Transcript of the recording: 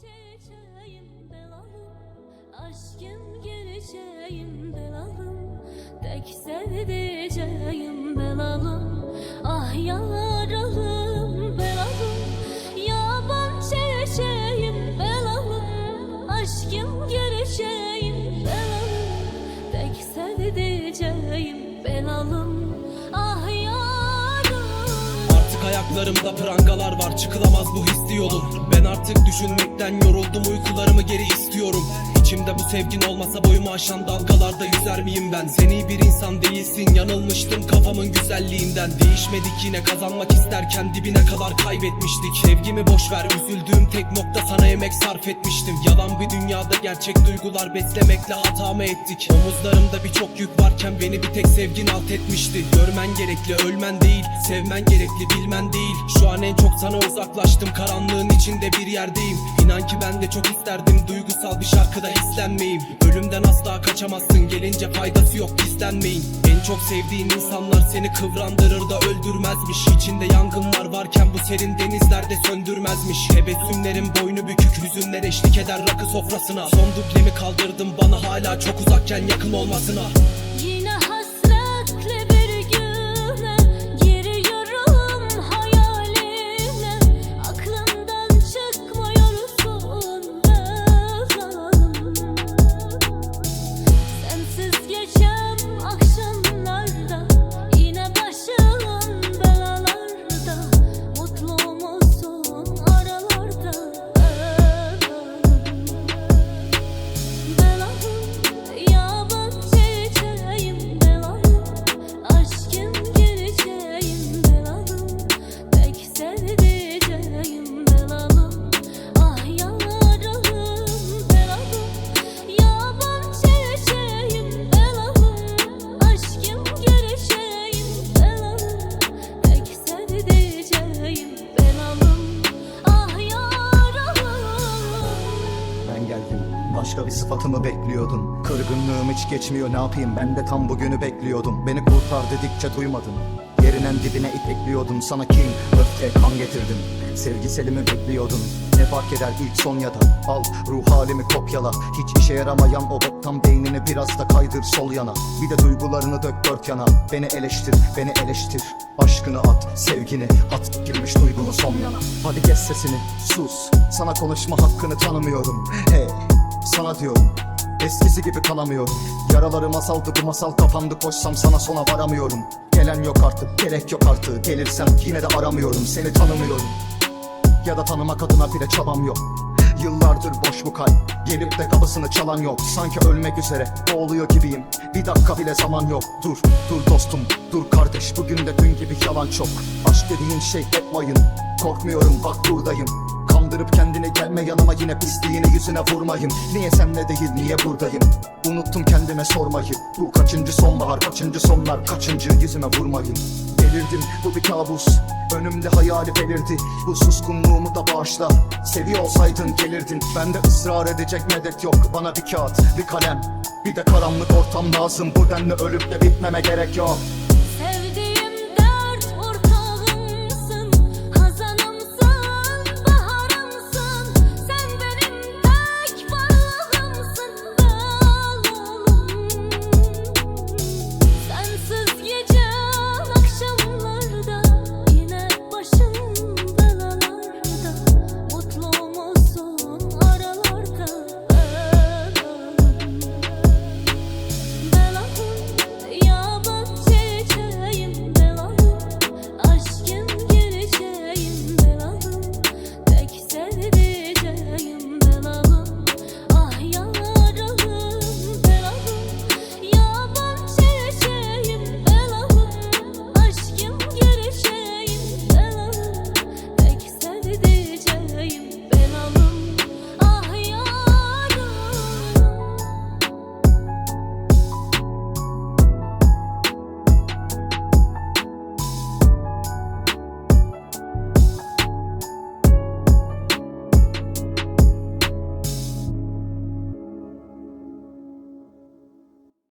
çiçeğim belalım Aşkım geleceğim belalım Tek sevdiceğim belalım Ah yaralım belalım Yaban çiçeğim belalım Aşkım geleceğim ayaklarımda prangalar var. Çıkılamaz bu hisli yolun Ben artık düşünmekten yoruldum uykularımı geri istiyorum İçimde bu sevgin olmasa boyumu aşan dalgalarda yüzer miyim ben? Sen iyi bir insan değilsin yanılmıştım kafamın güzelliğinden. Değişmedik yine kazanmak isterken dibine kadar kaybetmiştik. Sevgimi boş ver üzüldüğüm tek nokta sana emek sarf etmiştim. Yalan bir dünyada gerçek duygular beslemekle hata mı ettik. Omuzlarımda birçok yük varken beni bir tek sevgin alt etmişti. Görmen gerekli ölmen değil sevmen gerekli bilmen değil. Şu an en çok sana uzaklaştım karanlığın içinde bir yerdeyim. İnan ki ben de çok isterdim duygusal bir şarkıda hislenmeyim Ölümden asla kaçamazsın gelince faydası yok gizlenmeyin En çok sevdiğin insanlar seni kıvrandırır da öldürmezmiş. İçinde yangınlar varken bu serin denizlerde söndürmezmiş. Tebessümlerin boynu bükük hüzünler eşlik eder rakı sofrasına. Son dublemi kaldırdım bana hala çok uzakken yakın olmasına Başka bir sıfatımı bekliyordun Kırgınlığım hiç geçmiyor ne yapayım? Ben de tam bugünü bekliyordum. Beni kurtar dedikçe duymadın Yerinen dibine ipekliyordum Sana kin, öfke, kan getirdim. Sevgiselimi bekliyordun Ne fark eder ilk son ya da? Al ruh halimi kopyala. Hiç işe yaramayan o boktan beynini Biraz da kaydır sol yana. Bir de duygularını dök dört yana. Beni eleştir, beni eleştir. Aşkını at, sevgini at. Girmiş duygunu son yana. Hadi kes sesini, sus. Sana konuşma hakkını tanımıyorum. Hey, sana diyorum Eskisi gibi kalamıyorum. Yaralarım azaldı bu masal kapandı. Koşsam sana sona varamıyorum. Gelen yok artık gerek yok artık. Gelirsem yine de aramıyorum. Seni tanımıyorum. Ya da tanımak adına bile çabam yok. Yıllardır boş bu kalp. Gelip de kapısını çalan yok. Sanki ölmek üzere boğuluyor gibiyim. Bir dakika bile zaman yok. Dur, dur dostum, dur kardeş Bugün de dün gibi yalan çok. Aşk dediğin şey hep Korkmuyorum bak buradayım Kandırıp kendini gelme yanıma yine pisliğini yüzüne vurmayın. Niye senle değil niye buradayım? Unuttum kendime sormayı. Bu kaçıncı sonbahar kaçıncı sonlar Kaçıncı yüzüme vurmayın. Delirdim bu bir kabus. Önümde hayali belirdi. Bu suskunluğumu da bağışla. Seviyor olsaydın gelirdin. Bende ısrar edecek medet yok. Bana bir kağıt bir kalem. Bir de karanlık ortam lazım. Bu denli ölüp de bitmeme gerek yok